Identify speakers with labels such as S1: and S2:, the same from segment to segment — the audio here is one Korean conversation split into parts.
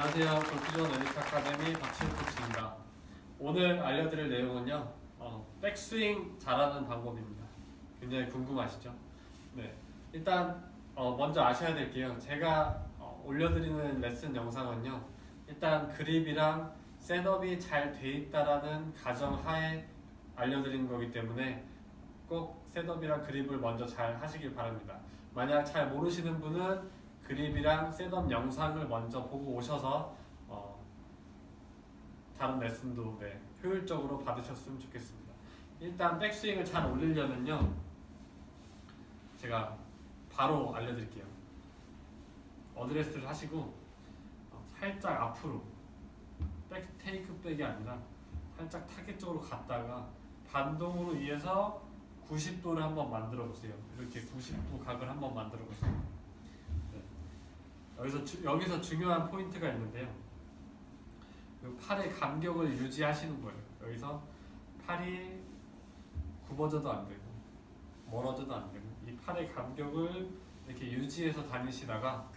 S1: 안녕하세요. 골프존 에디트 아카데미 박시우 코치입니다. 오늘 알려드릴 내용은요, 어, 백스윙 잘하는 방법입니다. 굉장히 궁금하시죠? 네. 일단 어, 먼저 아셔야 될 게요. 제가 어, 올려드리는 레슨 영상은요, 일단 그립이랑 셋업이 잘 돼 있다라는 가정하에 알려드리는 거기 때문에 꼭 셋업이랑 그립을 먼저 잘 하시길 바랍니다. 만약 잘 모르시는 분은 그립이랑 셋업 영상을 먼저 보고 오셔서 어, 다른 레슨도 네, 효율적으로 받으셨으면 좋겠습니다. 일단 백스윙을 잘 올리려면요, 제가 바로 알려드릴게요. 어드레스를 하시고 어, 살짝 앞으로 백 테이크 백이 아니라 살짝 타겟 쪽으로 갔다가 반동으로 이어서 90도를 한번 만들어 보세요. 이렇게 90도 각을 한번 만들어 보세요. 네. 여기서 주, 여기서 중요한 포인트가 있는데요. 이 팔의 간격을 유지하시는 거예요. 여기서 팔이 굽어져도 안 되고 멀어져도 안 되고 이 팔의 간격을 이렇게 유지해서 다니시다가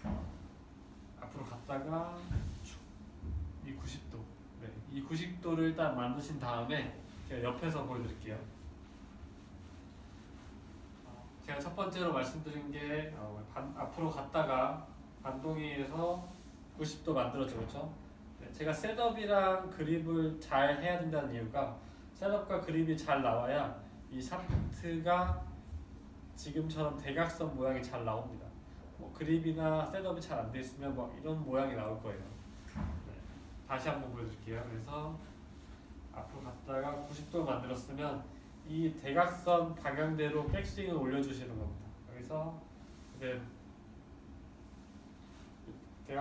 S1: 앞으로 갔다가 쭉, 이 90도, 네, 이 90도를 일단 만드신 다음에 제가 옆에서 보여드릴게요. 어, 제가 첫 번째로 말씀드린 게 어, 반- 앞으로 갔다가 반동이에서 90도 만들어져 그렇죠? 네, 제가 셋업이랑 그립을 잘 해야 된다는 이유가 셋업과 그립이 잘 나와야 이 샤프트가 지금처럼 대각선 모양이 잘 나옵니다. 뭐 그립이나 셋업이 잘 안 돼 있으면 뭐 이런 모양이 나올 거예요. 네, 다시 한번 보여드릴게요. 그래서 앞으로 갔다가 90도 만들었으면 이 대각선 방향대로 백스윙을 올려주시는 겁니다. 여기서 그대로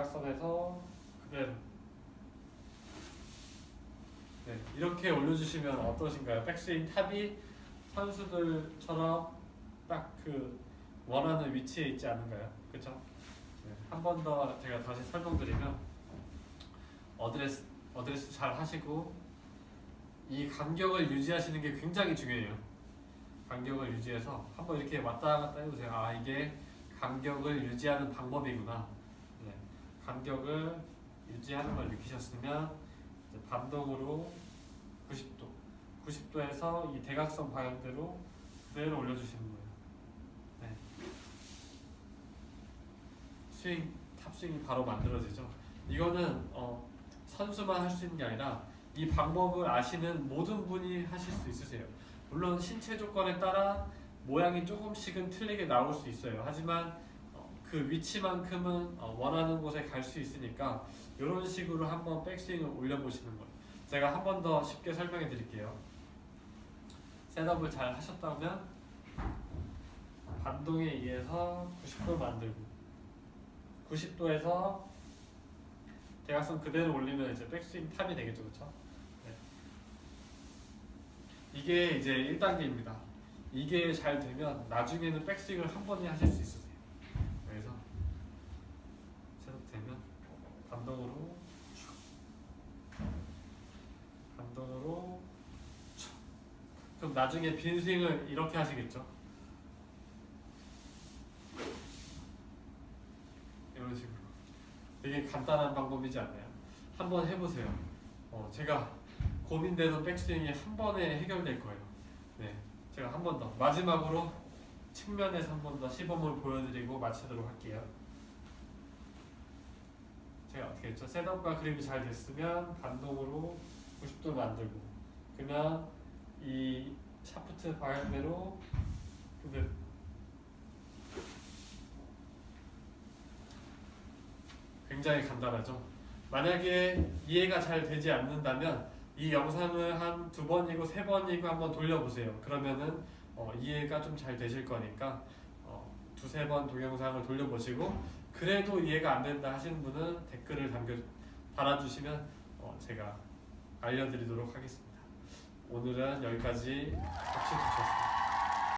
S1: 대각선에서 그대로 네, 이렇게 올려주시면 어떠신가요? 백스윙 탑이 선수들처럼 딱 그 원하는 위치에 있지 않은가요? 그렇죠? 네, 한번 더 제가 다시 설명드리면 어드레스 어드레스 잘 하시고 이 간격을 유지하시는 게 굉장히 중요해요. 간격을 유지해서 한번 이렇게 왔다 갔다 해보세요. 아 이게 간격을 유지하는 방법이구나. 네, 간격을 유지하는 걸 느끼셨으면 반동으로 90도, 90도에서 이 대각선 방향대로 그대로 올려주시는 거예요. 네. 스윙, 탑스윙이 바로 만들어지죠. 이거는 어, 선수만 할 수 있는 게 아니라 이 방법을 아시는 모든 분이 하실 수 있으세요. 물론 신체 조건에 따라 모양이 조금씩은 틀리게 나올 수 있어요. 하지만 어, 그 위치만큼은 어, 원하는 곳에 갈 수 있으니까 이런 식으로 한번 백스윙을 올려보시는 거예요. 제가 한 번 더 쉽게 설명해 드릴게요. 셋업을 잘 하셨다면 반동에 의해서 90도 만들고 90도에서 대각선 그대로 올리면 이제 백스윙 탑이 되겠죠, 그렇죠? 네. 이게 이제 1단계입니다. 이게 잘 되면 나중에는 백스윙을 한 번에 하실 수 있으세요. 그래서 셋업되면 반동으로 쭉, 반동으로 쭉. 그럼 나중에 빈 스윙을 이렇게 하시겠죠? 이런 식으로. 되게 간단한 방법이지 않나요? 한번 해보세요. 어, 제가 고민돼서 백스윙이 한 번에 해결될 거예요. 네, 제가 한 번 더 마지막으로 측면에서 한 번 더 시범을 보여드리고 마치도록 할게요. 제가 어떻게 했죠? 셋업과 그립이 잘 됐으면 반동으로 90도 만들고 그러면 이 샤프트 방향대로 그대로 굉장히 간단하죠. 만약에 이해가 잘 되지 않는다면 이 영상을 한 두 번이고 세 번이고 한번 돌려보세요. 그러면은 어, 이해가 좀 잘 되실 거니까 어, 두세 번 동영상을 돌려보시고 그래도 이해가 안 된다 하시는 분은 댓글을 달아주시면 어, 제가 알려드리도록 하겠습니다. 오늘은 여기까지 박수 주셨습니다.